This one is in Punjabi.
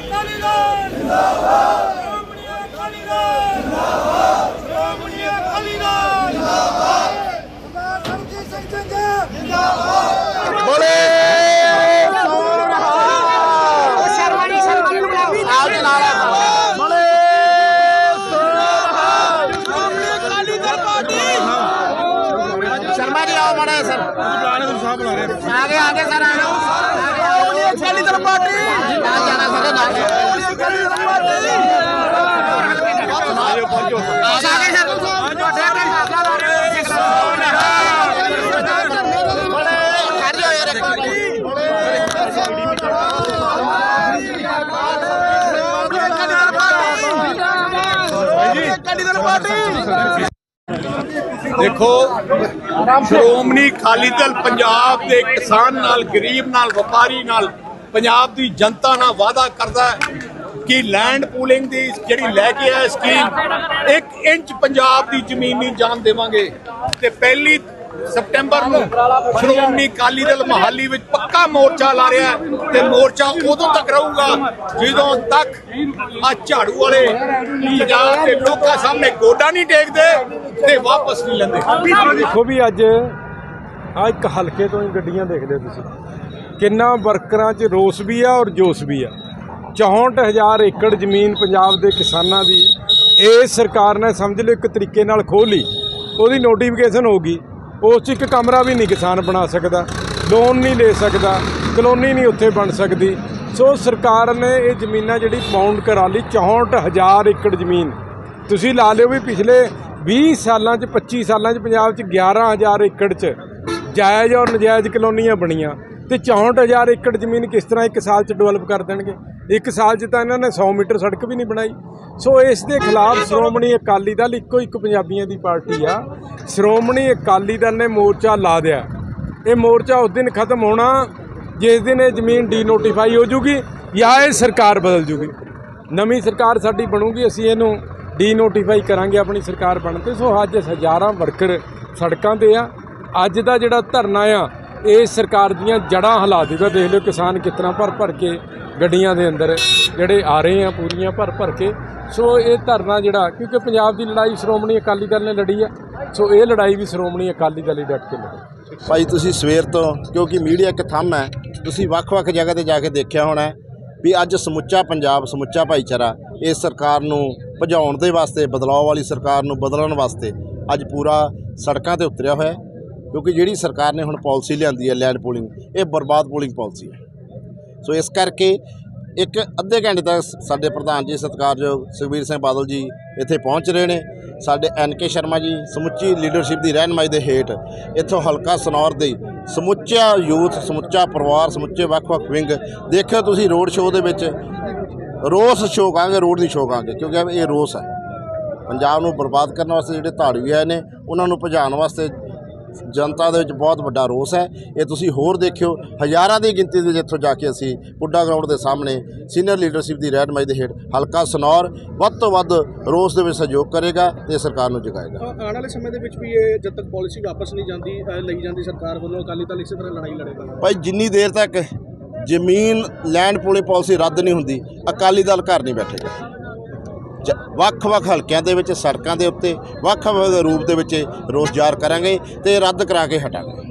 ਅਕਾਲੀ ਦਲ। ਜਿੰਦਾਬਾਦ ਸ਼੍ਰੋਮਣੀ ਅਕਾਲੀ ਦਲ। ਜਿੰਦਾਬਾਦ ਸ਼੍ਰੋਮਣੀ ਅਕਾਲੀ ਦਲ। ਜਿੰਦਾਬਾਦ ਸਰਦਾਰ ਸਰਜੀਤ ਸਿੰਘ ਅਕਾਲੀ ਦਲ ਪਾਰਟੀ ਸ਼ਰਮਾ ਜੀ ਆਓ ਮਾੜਾ ਸਰ। ਆਗੇ ਆਗੇ ਸਰ ਆਗੇ ਅਕਾਲੀ ਦਲ ਪਾਰਟੀ ਨਾ ਜਾਣਾ ਸਰ ਨਾ ਅਕਾਲੀ ਦਲ ਪਾਰਟੀ ਆਗੇ ਸਰ ਅਕਾਲੀ ਦਲ ਪਾਰਟੀ ਦੇਖੋ, ਸ਼੍ਰੋਮਣੀ ਅਕਾਲੀ ਦਲ ਪੰਜਾਬ ਦੇ ਕਿਸਾਨ ਨਾਲ, ਗਰੀਬ ਨਾਲ, ਵਪਾਰੀ ਨਾਲ, ਪੰਜਾਬ ਦੀ ਜਨਤਾ ਨਾਲ ਵਾਅਦਾ ਕਰਦਾ ਹੈ। ਕਿ ਲੈਂਡ ਪੂਲਿੰਗ ਦੀ ਜਿਹੜੀ ਲੈ ਕੇ ਆਇਆ ਸਕੀਮ 1 ਇੰਚ ਪੰਜਾਬ ਦੀ ਜ਼ਮੀਨੀ ਜਾਣ ਦੇਵਾਂਗੇ। ਤੇ ਪਹਿਲੀ ਸਪਟੈਂਬਰ ਨੂੰ ਸ਼੍ਰੋਮਣੀ ਅਕਾਲੀ ਦਲ ਮਹਾਲੀ ਵਿੱਚ ਪੱਕਾ ਮੋਰਚਾ ਲਾ ਰਿਹਾ ਤੇ ਮੋਰਚਾ ਉਦੋਂ ਤੱਕ ਰਹੂਗਾ ਜਦੋਂ ਤੱਕ ਆ ਝਾੜੂ ਵਾਲੇ ਪੰਜਾਬ ਦੇ ਲੋਕਾਂ ਸਾਹਮਣੇ ਗੋਡਾ ਨਹੀਂ ਟੇਕਦੇ ਤੇ ਵਾਪਸ ਨਹੀਂ ਲੈਂਦੇ। ਦੇਖੋ ਵੀ ਅੱਜ ਆ ਇੱਕ ਹਲਕੇ ਤੋਂ ਹੀ ਗੱਡੀਆਂ ਦੇਖਦੇ ਹੋ ਤੁਸੀਂ। ਕਿੰਨਾ ਵਰਕਰਾਂ 'ਚ ਰੋਸ ਵੀ ਆ ਔਰ ਜੋਸ਼ ਵੀ ਆ। 64000 ਏਕੜ ਜ਼ਮੀਨ ਪੰਜਾਬ ਦੇ ਕਿਸਾਨਾਂ ਦੀ, ਇਹ ਸਰਕਾਰ ਨੇ ਸਮਝ ਲਓ ਇੱਕ ਤਰੀਕੇ ਨਾਲ ਖੋਹ ਲਈ ਉਹਦੀ ਨੋਟੀਫਿਕੇਸ਼ਨ ਹੋ ਗਈ। ਉਸ 'ਚ ਇੱਕ ਕਮਰਾ ਵੀ ਨਹੀਂ ਕਿਸਾਨ ਬਣਾ ਸਕਦਾ ਲੋਨ ਨਹੀਂ ਲੈ ਸਕਦਾ, ਕਲੋਨੀ ਨਹੀਂ ਉੱਥੇ ਬਣ ਸਕਦੀ। ਸੋ ਸਰਕਾਰ ਨੇ ਇਹ ਜ਼ਮੀਨਾਂ ਜਿਹੜੀ ਬਾਉਂਡ ਕਰਾ ਲਈ 64000 ਏਕੜ ਜ਼ਮੀਨ, ਤੁਸੀਂ ਲਾ ਲਿਓ ਵੀ ਪਿਛਲੇ 20 ਸਾਲਾਂ 'ਚ 25 ਸਾਲਾਂ 'ਚ ਪੰਜਾਬ 'ਚ 11000 ਏਕੜ 'ਚ ਜਾਇਜ਼ ਔਰ ਨਜਾਇਜ਼ ਕਲੋਨੀਆਂ ਬਣੀਆਂ। ਤੇ 64000 ਏਕੜ ਜ਼ਮੀਨ ਕਿਸ ਤਰ੍ਹਾਂ ਇੱਕ ਸਾਲ 'ਚ ਡਿਵੈਲਪ ਕਰ ਦੇਣਗੇ? ਇੱਕ ਸਾਲ 'ਚ ਤਾਂ ਇਹਨਾਂ ਨੇ 100 ਮੀਟਰ ਸੜਕ ਵੀ ਨਹੀਂ ਬਣਾਈ। ਸੋ ਇਸ ਦੇ ਖਿਲਾਫ ਸ਼੍ਰੋਮਣੀ ਅਕਾਲੀ ਦਲ ਇੱਕੋ ਇੱਕ ਪੰਜਾਬੀਆਂ ਦੀ ਪਾਰਟੀ ਆ। ਸ਼੍ਰੋਮਣੀ ਅਕਾਲੀ ਦਲ ਨੇ ਮੋਰਚਾ ਲਾ ਦਿਆ। ਇਹ ਮੋਰਚਾ ਉਸ ਦਿਨ ਖਤਮ ਹੋਣਾ, ਜਿਸ ਦਿਨ ਇਹ ਜ਼ਮੀਨ ਡੀ ਨੋਟੀਫਾਈ ਹੋ ਜੂਗੀ ਜਾਂ ਇਹ ਸਰਕਾਰ ਬਦਲ ਜੂਗੀ। ਨਵੀਂ ਸਰਕਾਰ ਸਾਡੀ ਬਣੂਗੀ, ਅਸੀਂ ਇਹਨੂੰ ਡੀ ਨੋਟੀਫਾਈ ਕਰਾਂਗੇ ਆਪਣੀ ਸਰਕਾਰ ਬਣ ਤੇ। ਸੋ ਅੱਜ ਹਜ਼ਾਰਾਂ ਵਰਕਰ ਸੜਕਾਂ ਤੇ ਆ। ਅੱਜ ਦਾ ਜਿਹੜਾ ਧਰਨਾ ਆ ਇਹ ਸਰਕਾਰ ਦੀਆਂ ਜੜਾਂ ਹਿਲਾ ਦੇਗਾ ਦੇਖ ਲਿਓ ਕਿਸਾਨ ਕਿਤਨਾ ਭਰ ਭਰ ਕੇ ਗੱਡੀਆਂ ਦੇ ਅੰਦਰ ਜਿਹੜੇ ਆ ਰਹੇ ਆ, ਪੂਰੀਆਂ ਭਰ ਭਰ ਕੇ। ਸੋ ਇਹ ਧਰਨਾ ਜਿਹੜਾ, ਕਿਉਂਕਿ ਪੰਜਾਬ ਦੀ ਲੜਾਈ ਸ਼੍ਰੋਮਣੀ ਅਕਾਲੀ ਦਲ ਨੇ ਲੜੀ ਆ। ਸੋ ਇਹ ਲੜਾਈ ਵੀ ਸ਼੍ਰੋਮਣੀ ਅਕਾਲੀ ਦਲ ਹੀ ਡਟ ਕੇ ਲੜੀ। ਭਾਈ, ਤੁਸੀਂ ਸਵੇਰ ਤੋਂ, ਕਿਉਂਕਿ ਮੀਡੀਆ ਇੱਕ ਥੰਮ ਹੈ, ਤੁਸੀਂ ਵੱਖ-ਵੱਖ ਜਗ੍ਹਾ ਤੇ ਜਾ ਕੇ ਦੇਖਿਆ ਹੋਣਾ ਵੀ ਅੱਜ ਸਮੁੱਚਾ ਪੰਜਾਬ, ਸਮੁੱਚਾ ਭਾਈਚਾਰਾ ਇਸ ਸਰਕਾਰ ਨੂੰ ਭਜਾਉਣ ਦੇ ਵਾਸਤੇ, ਬਦਲਾਅ ਵਾਲੀ ਸਰਕਾਰ ਨੂੰ ਬਦਲਣ ਵਾਸਤੇ ਅੱਜ ਪੂਰਾ ਸੜਕਾਂ ਤੇ ਉਤਰਿਆ ਹੋਇਆ ਕਿਉਂਕਿ ਜਿਹੜੀ ਸਰਕਾਰ ਨੇ ਹੁਣ ਪਾਲਿਸੀ ਲਿਆਂਦੀ ਹੈ ਲੈਂਡ ਪੂਲਿੰਗ ਇਹ ਬਰਬਾਦ ਪੂਲਿੰਗ ਪਾਲਿਸੀ ਹੈ। ਸੋ ਇਸ ਕਰਕੇ ਇੱਕ ਅੱਧੇ ਘੰਟੇ ਤੱਕ ਸਾਡੇ ਪ੍ਰਧਾਨ ਜੀ, ਸਤਿਕਾਰਯੋਗ ਸੁਖਬੀਰ ਸਿੰਘ ਬਾਦਲ ਜੀ ਇੱਥੇ ਪਹੁੰਚ ਰਹੇ ਨੇ। ਸਾਡੇ ਐਨ ਕੇ ਸ਼ਰਮਾ ਜੀ, ਸਮੁੱਚੀ ਲੀਡਰਸ਼ਿਪ ਦੀ ਰਹਿਨਮਾਈ ਦੇ ਹੇਠ ਇੱਥੋਂ ਹਲਕਾ ਸਨੌਰ ਦੇ ਸਮੁੱਚਾ ਯੂਥ, ਸਮੁੱਚਾ ਪਰਿਵਾਰ, ਸਮੁੱਚੇ ਵੱਖ-ਵੱਖ ਵਿੰਗ, ਦੇਖਿਓ ਤੁਸੀਂ ਰੋਡ ਸ਼ੋਅ ਦੇ ਵਿੱਚ ਰੋਸ ਸ਼ੋਅ ਕਹਾਂਗੇ ਰੋਡ ਨਹੀਂ ਸ਼ੋਅ ਕਹਾਂਗੇ ਕਿਉਂਕਿ ਇਹ ਰੋਸ ਹੈ। ਪੰਜਾਬ ਨੂੰ ਬਰਬਾਦ ਕਰਨ ਵਾਸਤੇ ਜਿਹੜੇ ਧਾੜਵੀ ਆਏ ਨੇ, ਉਹਨਾਂ ਨੂੰ ਭਜਾਉਣ ਵਾਸਤੇ ਜਨਤਾ ਦੇ ਵਿੱਚ ਬਹੁਤ ਵੱਡਾ ਰੋਸ ਹੈ। ਇਹ ਤੁਸੀਂ ਹੋਰ ਦੇਖਿਓ ਹਜ਼ਾਰਾਂ ਦੀ ਗਿਣਤੀ ਦੇ ਵਿੱਚ ਇੱਥੋਂ ਜਾ ਕੇ ਅਸੀਂ ਪੁੱਡਾ ਗਰਾਊਂਡ ਦੇ ਸਾਹਮਣੇ ਸੀਨੀਅਰ ਲੀਡਰਸ਼ਿਪ ਦੀ ਰਹਿਨਮਾਈ ਦੇ ਹੇਠ ਹਲਕਾ ਸਨੌਰ ਵੱਧ ਤੋਂ ਵੱਧ ਰੋਸ ਦੇ ਵਿੱਚ ਸਹਿਯੋਗ ਕਰੇਗਾ ਤੇ ਸਰਕਾਰ ਨੂੰ ਜਗਾਏਗਾ। ਆਉਣ ਵਾਲੇ ਸਮੇਂ ਦੇ ਵਿੱਚ ਵੀ ਇਹ ਜਦ ਤੱਕ ਪਾਲਿਸੀ ਵਾਪਸ ਨਹੀਂ ਜਾਂਦੀ ਲਈ ਜਾਂਦੀ ਸਰਕਾਰ ਵੱਲੋਂ ਅਕਾਲੀ ਦਲ ਇਸੇ ਤਰ੍ਹਾਂ ਲੜਾਈ ਲੜੇਗਾ। ਭਾਈ ਜਿੰਨੀ ਦੇਰ ਤੱਕ ਜ਼ਮੀਨ ਲੈਂਡ ਪੂਲਿੰਗ ਪਾਲਿਸੀ ਰੱਦ ਨਹੀਂ ਹੁੰਦੀ ਅਕਾਲੀ ਦਲ ਘਰ ਨਹੀਂ ਬੈਠੇਗਾ। ਵੱਖ-ਵੱਖ ਹਲਕਿਆਂ ਦੇ ਵਿੱਚ, ਸੜਕਾਂ ਦੇ ਉੱਤੇ, ਵੱਖ-ਵੱਖ ਰੂਪ ਦੇ ਵਿੱਚ ਰੋਸ ਜ਼ਾਹਰ ਕਰਾਂਗੇ ਤੇ ਰੱਦ ਕਰਾ ਕੇ ਹਟਾਂਗੇ।